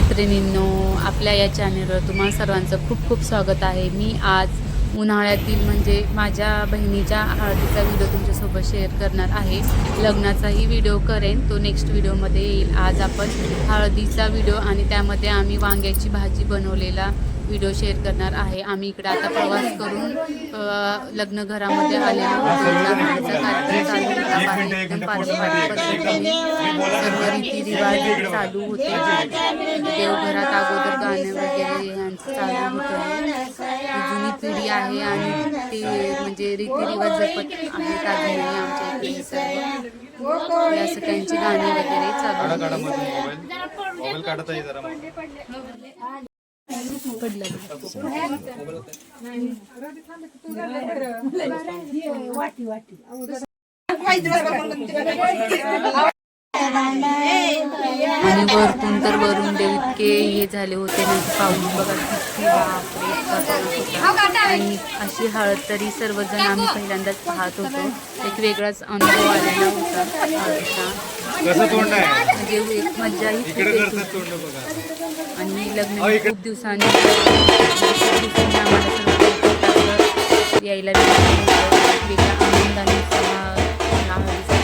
मैत्रिणींनो आपल्या या चॅनेलवर तुम्हाला सर्वांचं खूप खूप स्वागत आहे. मी आज उन्हाळ्यातील म्हणजे माझ्या बहिणीच्या हळदीचा व्हिडिओ तुमच्यासोबत शेअर करणार आहे. लग्नाचाही व्हिडिओ करेन. तो नेक्स्ट व्हिडिओमध्ये येईल. आज आपण हळदीचा व्हिडिओ आणि त्यामध्ये आम्ही वांग्याची भाजी बनवलेला व्हिडिओ शेअर करणार आहे. आम्ही इकडे आता प्रवास करून लग्न घरामध्ये आलेलो रीतिरिवाज चालू होते. देवघरात अगोदर गाणं वगैरे यांचं चालू होतं. जुनी पिढी आहे आणि ते म्हणजे रीतिरिवाज जपत आहेत अजूनही आमच्या इकडे हे सर्व. हे असं त्यांची गाणी वगैरे चालू मोबाईल. काढता येईल जरा पडलं. आणि वरतून तर वरून देव इतके हे झाले होते ना की पाऊस बघा किती बापरे इतका पाऊस होता. आणि अशी हळद तरी सर्वजण आम्ही पहिल्यांदाच पाहत होतो. एक वेगळाच अनुभव आलेला होता. हळदीचा म्हणजे एक मज्जाही खूप येत होती. आणि लग्न खूप दिवसांनी आम्हाला यायला. वेगळ्या आनंदाने हळदीचा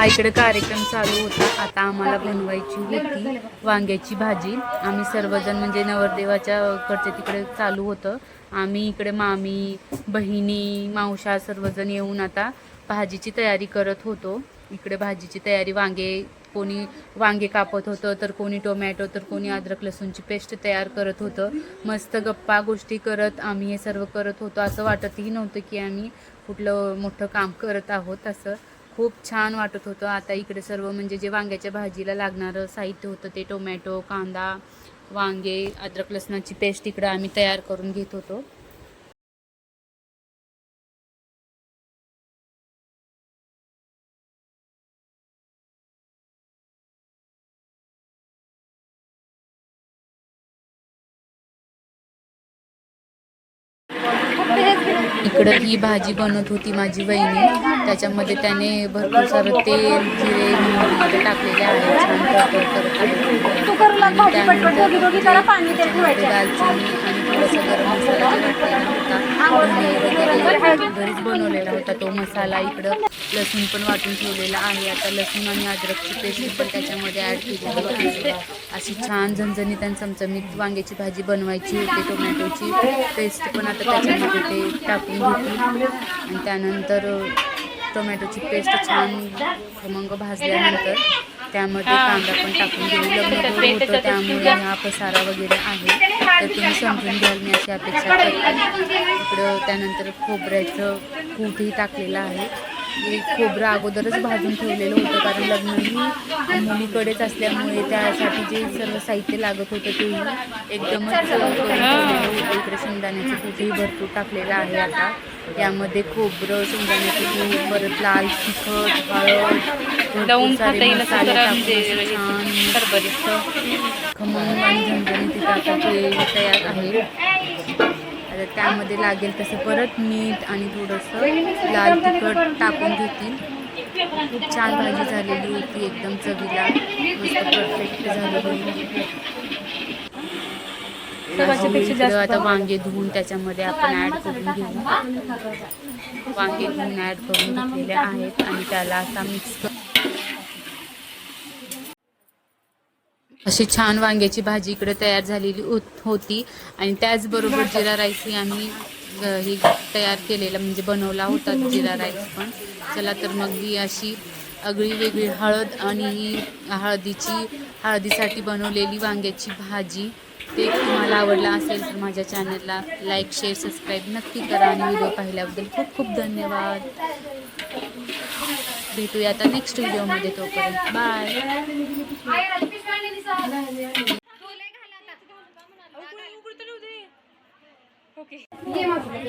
हा इकडे कार्यक्रम चालू होता. आता आम्हाला बनवायची होती वांग्याची भाजी. आम्ही सर्वजण म्हणजे नवरदेवाच्या कडचे तिकडे चालू होतं. आम्ही इकडे मामी बहिणी मावशा सर्वजण येऊन आता भाजीची तयारी करत होतो. इकडे भाजीची तयारी वांगे कोणी वांगे कापत होतं तर कोणी टोमॅटो तर कोणी अद्रक लसूणची पेस्ट तयार करत होतं. मस्त गप्पा गोष्टी करत आम्ही हे सर्व करत होतो. असं वाटतही नव्हतं की आम्ही कुठलं मोठं काम करत आहोत असं. खूप छान वाटत होतं. आता इकडे सर्व म्हणजे जे वांग्याच्या भाजीला लागणारं साहित्य होतं ते टोमॅटो कांदा वांगे अद्रक लसणाची पेस्ट इकडं आम्ही तयार करून घेत होतो. इकडं ही भाजी बनवत होती माझी वहिनी. त्याच्यामध्ये त्याने भरपूर सारं तेल जिरे टाकलेले आहे. छान तडतड करत आहे. त्यानंतर दालचिनी आणि थोडासा गरम मसाला. घरीच बनवलेला होता तो मसाला इकडं. लसूण पण वाटून ठेवलेला आहे. आता लसूण आणि अद्रकची पेस्ट पण त्याच्यामध्ये ॲड केलेली अशी छान झणझणीत आणि चमचमीत वांग्याची भाजी बनवायची होती. टोमॅटोची पेस्ट पण आता त्याच्यामध्ये ते टाकून घेतली. आणि त्यानंतर टोमॅटोची पेस्ट छान खमंग भाजल्यानंतर त्यामध्ये कांदा पण टाकून घेऊ लग्न होतं त्यामुळे हा पसारा वगैरे आहे. तर तुम्ही समजून घ्याल मी अशी अपेक्षा करते. इकडं त्यानंतर खोबऱ्याचं कूटही टाकलेलं आहे. खोबरं अगोदरच भाजून ठेवलेलं होतं कारण लग्नही मुलीकडेच असल्यामुळे त्यासाठी जे सर्व साहित्य लागत होतं तेही एकदमच इकडे शेंगदाण्याचं कूटही भरपूर टाकलेलं आहे आता. यामध्ये खोबरं शेंगदाण्याचं कूट परत लाल तिखट हळद सारे मसाले टाकून म्हणजे छान खमंग आणि झणझणीत आता ते तयार आहे. त्यामध्ये लागेल तसं परत मीठ आणि थोडंसं लाल तिखट टाकून घेतील. खूप छान भाजी झालेली होती एकदम चवीला. मस्त परफेक्ट झालेली होती. आता वांगे धुवून त्याच्यामध्ये आपण ॲड करून घेऊ. वांगे धुवून ॲड करून घेतलेले आहेत आणि त्याला आता मिक्स अशी छान वांग्याची भाजी इकडे तयार झालेली होत- होती. आणि त्याचबरोबर जिरा राईसही आम्ही अ, ही तयार केलेला म्हणजे बनवला होता जिरा राईस पण. चला तर मग ही अशी आगळी वेगळी हळद आणि ही हळदीची हळदीसाठी बनवलेली वांग्याची भाजी. ते तुम्हाला आवडला असेल तर माझ्या चॅनलला लाईक शेअर सबस्क्राईब नक्की करा. आणि व्हिडिओ पाहिल्याबद्दल खूप खूप धन्यवाद. भेटूया आता नेक्स्ट व्हिडिओमध्ये तोपर्यंत. बाय.